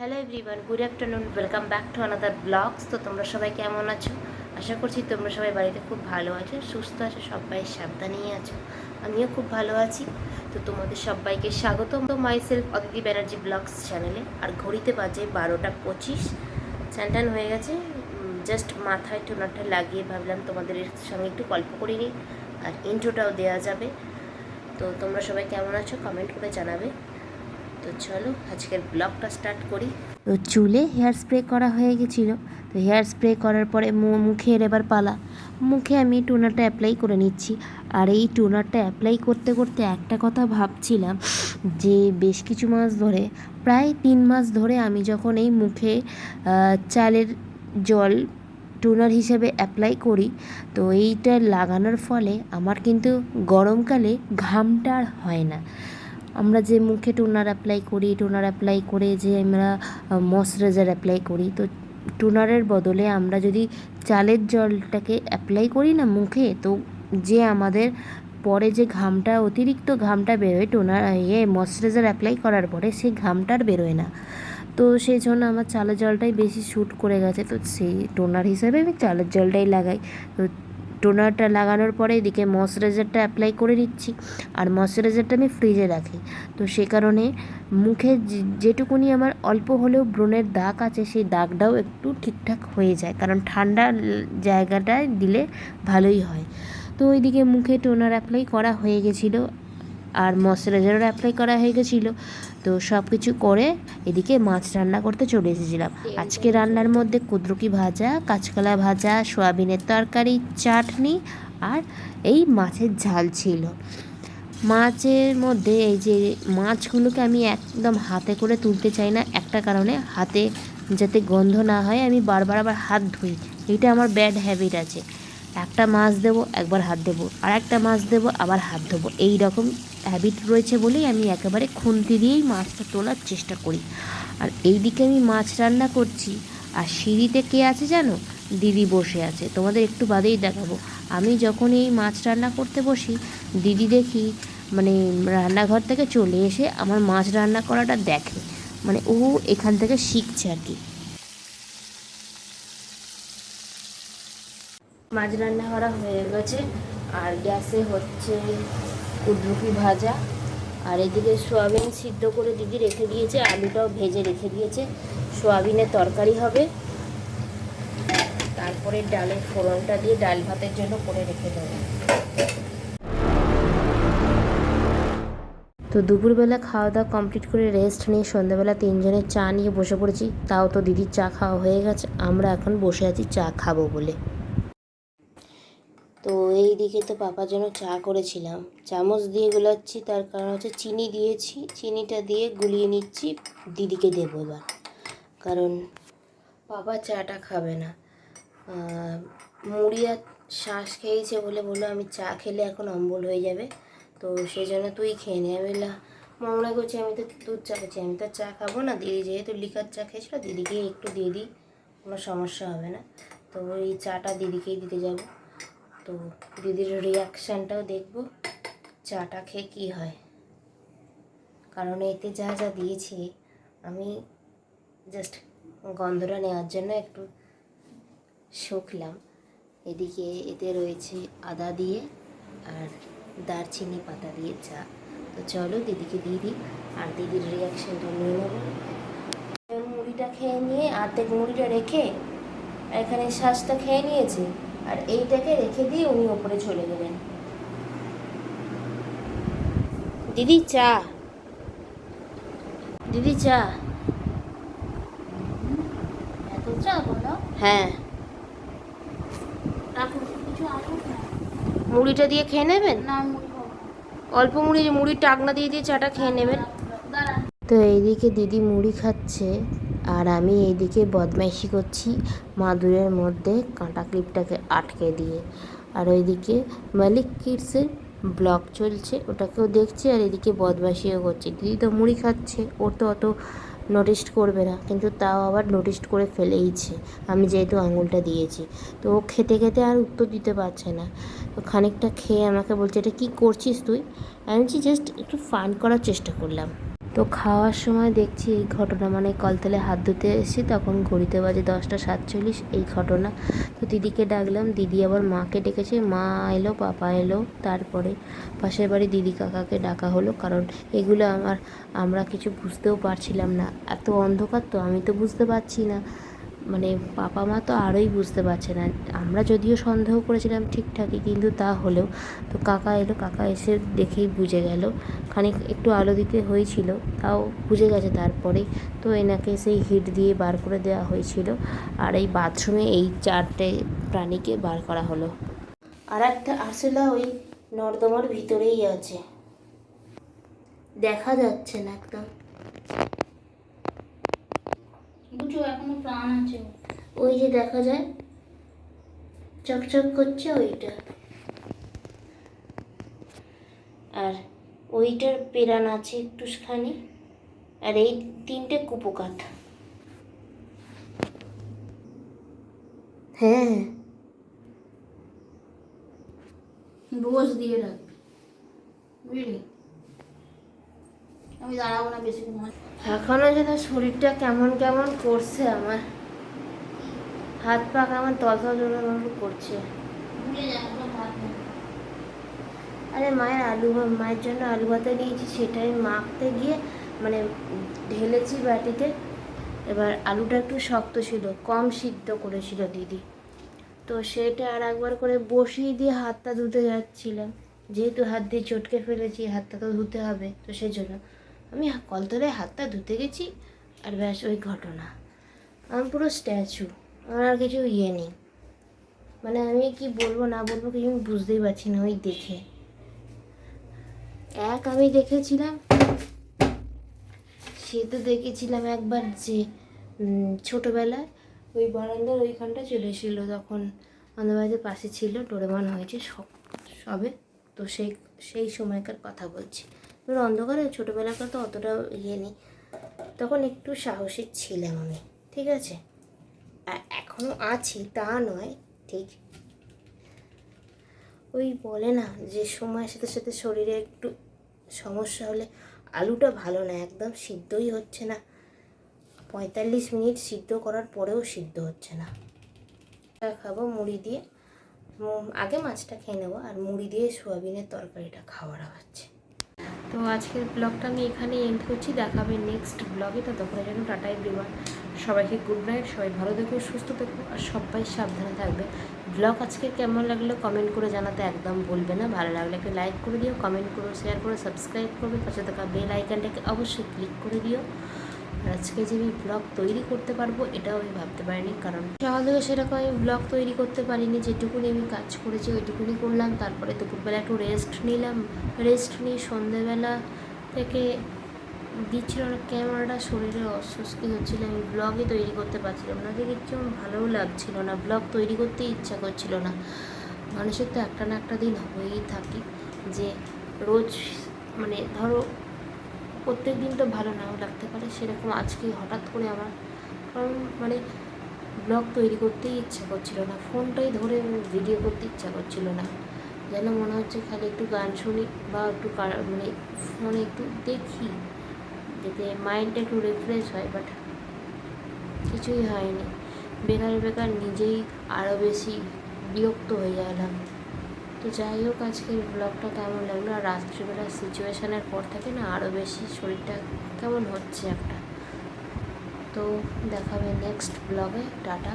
Hello everyone good afternoon welcome back to another blogs তো তোমরা সবাই কেমন আছো? আশা করছি তোমরা সবাই বাড়িতে খুব ভালো আছো, সুস্থ আছো, সবাই সাবধানেই আছো। আমিও খুব ভালো আছি। তো তোমাদের সবাইকে স্বাগত my self Aditi Banerjee blogs চ্যানেলে আর ঘড়িতে বাজে বারোটা পঁচিশ। স্যান্টান হয়ে গেছে। জাস্ট মাথায় টোনারটা লাগিয়ে ভাবলাম তোমাদের সঙ্গে একটু গল্প করে নিই। আর ইন্ট্রোটাও দেওয়া যাবে। তো তোমরা সবাই কেমন আছো? কমেন্ট করে জানাবে। তো চলো আজকের ব্লগটা স্টার্ট করি। তো চুলে হেয়ার স্প্রে করা হয়ে গেছিল। তো হেয়ার স্প্রে করার পরে মুখের এবার পালা। মুখে আমি টোনারটা অ্যাপ্লাই করে নিচ্ছি। আর এই টোনারটা অ্যাপ্লাই করতে করতে একটা কথা ভাবছিলাম যে বেশ কিছু মাস ধরে, প্রায় তিন মাস ধরে আমি যখন এই মুখে চালের জল টোনার হিসেবে অ্যাপ্লাই করি, তো এইটা লাগানোর ফলে আমার কিন্তু গরমকালে ঘামটা আর হয় না। আমরা যে মুখে টোনার অ্যাপ্লাই করি, টোনার অ্যাপ্লাই করে যে আমরা ময়শ্চারাইজার অ্যাপ্লাই করি, তো টোনারের বদলে আমরা যদি চালের জলটাকে অ্যাপ্লাই করি না মুখে, তো যে আমাদের পরে যে ঘামটা, অতিরিক্ত ঘামটা বেরোয় টোনার ইয়ে ময়শ্চারাইজার অ্যাপ্লাই করার পরে, সেই ঘামটা আর বেরোয় না। তো সেই জন্য আমার চালের জলটাই বেশি শ্যুট করে গেছে, তো সেই টোনার হিসাবে আমি চালের জলটাই লাগাই। তো টোনারটা লাগানোর পরে এদিকে ময়শ্চারাইজারটা অ্যাপ্লাই করে নিচ্ছি। আর ময়শ্চারাইজারটা আমি ফ্রিজে রাখি। তো সে কারণে মুখে যেটুকুনি আমার অল্প হলেও ব্রণের দাগ আছে, সেই দাগটাও একটু ঠিকঠাক হয়ে যায়। কারণ ঠান্ডা জায়গাটায় দিলে ভালোই হয়। তো ওইদিকে মুখে টোনার অ্যাপ্লাই করা হয়ে গেছিল। আর ময়শ্চারাইজারও অ্যাপ্লাই করা হয়ে গেছিল। তো সব কিছু করে এদিকে মাছ রান্না করতে চলে এসেছিলাম। আজকে রান্নার মধ্যে কুদ্রুকি ভাজা, কাঁচকলা ভাজা, সোয়াবিনের তরকারি, চাটনি আর এই মাছের ঝাল ছিল। মাছের মধ্যে এই যে মাছগুলোকে আমি একদম হাতে করে তুলতে চাই না, একটা কারণে হাতে যাতে গন্ধ না হয়, আমি বারবার আবার হাত ধুই। এটা আমার ব্যাড হ্যাবিট আছে। একটা মাছ দেবো, একবার হাত দেবো আর একটা মাছ দেবো, আবার হাত ধোবো। এই রকম হ্যাবিট রয়েছে বলেই আমি একেবারে খুন্তি দিয়েই মাছটা তোলার চেষ্টা করি। আর এই দিকে আমি মাছ রান্না করছি। আর সিঁড়িতে কে আছে জানো? দিদি বসে আছে। তোমাদের একটু বাদেই দেখাবো। আমি যখন এই মাছ রান্না করতে বসি, দিদি দেখি মানে রান্নাঘর থেকে চলে এসে আমার মাছ রান্না করাটা দেখে। মানে ও এখান থেকে শিখছে আর কি। মাছ রান্না করা হয়ে গেছে। আর গ্যাসে হচ্ছে কুদ্রুকি ভাজা। আর এদিকে সোয়াবিন সিদ্ধ করে দিদি রেখে দিয়েছে, আলুটাও ভেজে রেখে দিয়েছে। সোয়াবিনের তরকারি হবে। তারপরে ডালের ফোড়নটা দিয়ে ডাল ভাতের জন্য করে রেখে দেবো। তো দুপুরবেলা খাওয়া দাওয়া কমপ্লিট করে রেস্ট নিয়ে সন্ধ্যাবেলা তিনজনের চা নিয়ে বসে পড়েছি। তাও তো দিদির চা খাওয়া হয়ে গেছে। আমরা এখন বসে আছি চা খাব বলে। তো এই দিকে তো পাপার জন্য চা করেছিলাম। চামচ দিয়ে গুলাচ্ছি, তার কারণ হচ্ছে চিনি দিয়েছি। চিনিটা দিয়ে গুলিয়ে নিচ্ছি, দিদিকে দেবো এবার। কারণ পাপা চাটা খাবে না। মুড়ি আর শ্বাস খেয়েছে বলে বলল, আমি চা খেলে এখন অম্বল হয়ে যাবে। তো সেই জন্য তুই খেয়ে নে। আমি মনে করছি আমি তো দুধ চা খেয়েছি আমি তো চা খাব না। দিদি যেহেতু লিকার চা খেয়েছিল দিদিকে একটু দিয়ে দিই। কোনো সমস্যা হবে না। তো ওই চাটা দিদিকেই দিতে যাব। তো দিদির রিয়াকশানটাও দেখব, চাটা খেয়ে কী হয়। কারণ এতে যা যা দিয়েছি, আমি জাস্ট গন্ধটা নেওয়ার জন্য একটু শুকলাম। এদিকে এতে রয়েছে আদা দিয়ে আর দারচিনি পাতা দিয়ে চা। তো চলো দিদিকে দিয়ে দিই, আর দিদির রিয়াকশানটা নিয়ে নেব। মুড়িটা খেয়ে নিয়ে অর্ধেক মুড়িটা রেখে এখানে শ্বাসটা খেয়ে নিয়েছে। আর এইটাকে রেখে দিয়ে উনি ওপরে চলে গেলেন। দিদি চা। দিদি চা। এত চা বলো। হ্যাঁ। মুড়িটা দিয়ে খেয়ে নেবেন। অল্প মুড়ি মুড়ির টাকনা দিয়ে দিয়ে চাটা খেয়ে নেবেন। তো এইদিকে দিদি মুড়ি খাচ্ছে। আর আমি এইদিকে বদমাইশি করছি মাদুরের মধ্যে কাঁটা ক্লিপটাকে আটকে দিয়ে। আর ওইদিকে মালিক কিডসের ব্লগ চলছে, ওটাকেও দেখছি আর এদিকে বদমাইশিও করছে। দিদি তো মুড়ি খাচ্ছে, ওর তো অত নোটিস করবে না, কিন্তু তাও আবার নোটিস করে ফেলেইছে। আমি যেহেতু আঙুলটা দিয়েছি, তো ও খেতে খেতে আর উত্তর দিতে পারছে না। তো খানিকটা খেয়ে আমাকে বলছে, এটা কী করছিস তুই? আমি বলছি জাস্ট একটু ফান করার চেষ্টা করলাম। তো খাওয়ার সময় দেখছি এই ঘটনা মানে কলতলে হাত ধুতে এসেছি, তখন ঘড়িতে বাজে দশটা সাতচল্লিশ, এই ঘটনা। তো দিদিকে ডাকলাম, দিদি আবার মাকে ডেকেছে, মা এলো, পাপা এলো, তারপরে পাশের বাড়ি দিদি কাকাকে ডাকা হলো, কারণ এগুলো আমার, আমরা কিছু বুঝতেও পারছিলাম না। এত অন্ধকার তো আমি তো বুঝতে পারছি না। মানে বাবা মা তো আরোই বুঝতে পারছে না। আমরা যদিও সন্দেহ করেছিলাম ঠিকঠাকই কিন্তু তা হলেও তো কাকা এলো, কাকা এসে দেখেই বুঝে গেল। খানিক একটু আলো দিতে হয়েছিল, তাও বুঝে গেছে তারপরে। তো এনাকে সেই হিট দিয়ে বার করে দেওয়া হয়েছিল। আর এই বাথরুমে এই চারটে প্রাণীকে বার করা হলো। আর একটা আরশোলা ওই নর্দমার ভিতরেই আছে। দেখা যাচ্ছে না একদম। বুঝো এখনও প্রাণ আছে। ওই যে দেখা যায় চকচক করছে ওইটা। আর ওইটার পেরান আছে একটুখানি আর এই তিনটে কুপোকাত। হ্যাঁ। রোজ দিয়ে রাখবি। বুঝলি? আমি দাঁড়াবো না বেশি যেন শরীরটা কেমন কেমন করছে আমার। হাত পা কেমন তলতল করছে। আরে মায়ের আলু মায়ের জন্য আলু ভাতে নিয়েছি সেটাই মাখতে গিয়ে মানে ঢেলেছি বাটিতে। এবার আলুটা একটু শক্ত ছিল কম সিদ্ধ করেছিল দিদি। তো সেটা আর একবার করে বসিয়ে দিয়ে হাতটা ধুতে যাচ্ছিলাম। যেহেতু হাত দিয়ে চটকে ফেলেছি হাতটা তো ধুতে হবে তো সেই জন্য আমি কলতলায় হাতটা ধুতে গেছি আর ব্যাস, ওই ঘটনা। আমি পুরো স্ট্যাচু আমার আর কিছু ইয়ে নেই। মানে আমি কি বলব, না বলব কিছু আমি বুঝতেই পারছি না ওই দেখে। এক আমি দেখেছিলাম, সে তো দেখেছিলাম একবার যে ছোটোবেলায় ওই বারান্দার ওইখানটা চলে এসেছিল তখন। আমাদের পাশে ছিল ডোরেমন হয়েছে সব, সবে। তো সেই সেই সময়কার কথা বলছি। এবার অন্ধকারে ছোটোবেলাকার তো অতটা ইয়ে নেই। তখন একটু সাহসী ছিলাম আমি, ঠিক আছে? আর এখনও আছি, তা নয়, ঠিক? ওই বলে না, যে সময়ের সাথে সাথে শরীরে একটু সমস্যা হলে আলুটা ভালো না, একদম সিদ্ধই হচ্ছে না। পঁয়তাল্লিশ মিনিট সিদ্ধ করার পরেও সিদ্ধ হচ্ছে না। খাব, মুড়ি দিয়ে আগে মাছটা খেয়ে নেব, আর মুড়ি দিয়ে সোয়াবিনের তরকারিটা খাওয়ার হচ্ছে তো আজকের ব্লগটা আমি এখানেই এন্ড করছি। দেখাবে নেক্সট ব্লগে তো তখন যেন টাটাই এভরিওয়ান সবাইকে গুড নাইট সবাই ভালো দেখো সুস্থ থাকো, আর সবাই সাবধানে থাকবে। ব্লগ আজকে কেমন লাগল কমেন্ট করে জানাতে একদম বলবে না। ভালো লাগলে একটু লাইক করে দিও কমেন্ট করো শেয়ার করো সাবস্ক্রাইব করবে। পাশে থাকা বেল আইকনটাকে অবশ্যই ক্লিক করে দিও। আজকে যে আমি ব্লগ তৈরি করতে পারব, এটাও আমি ভাবতে পারিনি। কারণ সকাল থেকে সেরকম আমি ব্লগ তৈরি করতে পারিনি, যেটুকুনি আমি কাজ করেছি ওইটুকুনি করলাম। তারপরে দুপুরবেলা একটু রেস্ট নিলাম। রেস্ট নিয়ে সন্ধেবেলা থেকে দিচ্ছিল না ক্যামেরাটা শরীরে অস্বস্তি হচ্ছিল, আমি ব্লগই তৈরি করতে পারছিলাম না। দেখে আমার ভালোও লাগছিল না। ব্লগ তৈরি করতে ইচ্ছা করছিল না। মানুষের তো একটা না একটা দিন হয়েই থাকি যে রোজ মানে ধরো প্রত্যেক দিন তো ভালো নাও লাগতে পারে, সেরকম আজকে হঠাৎ করে আমার, কারণ মানে ব্লগ তৈরি করতেই ইচ্ছা করছিল না, ফোনটাই ধরে ভিডিও করতে ইচ্ছা করছিল না। যেন মনে হচ্ছে খালি একটু গান শুনি বা একটু মানে ফোনে একটু দেখি, যাতে মাইন্ডটা একটু রিফ্রেশ হয় বাট কিছুই হয়নি। বেকার বেকার নিজেই আরও বেশি বিরক্ত হয়ে গেলাম। তো যাই হোক, আজকের ব্লগটা কেমন লাগল? আর রাত্রিবেলার সিচুয়েশানের পর থেকে না আরও বেশি শরীরটা কেমন হচ্ছে একটা। তো দেখাবে নেক্সট ব্লগে টাটা।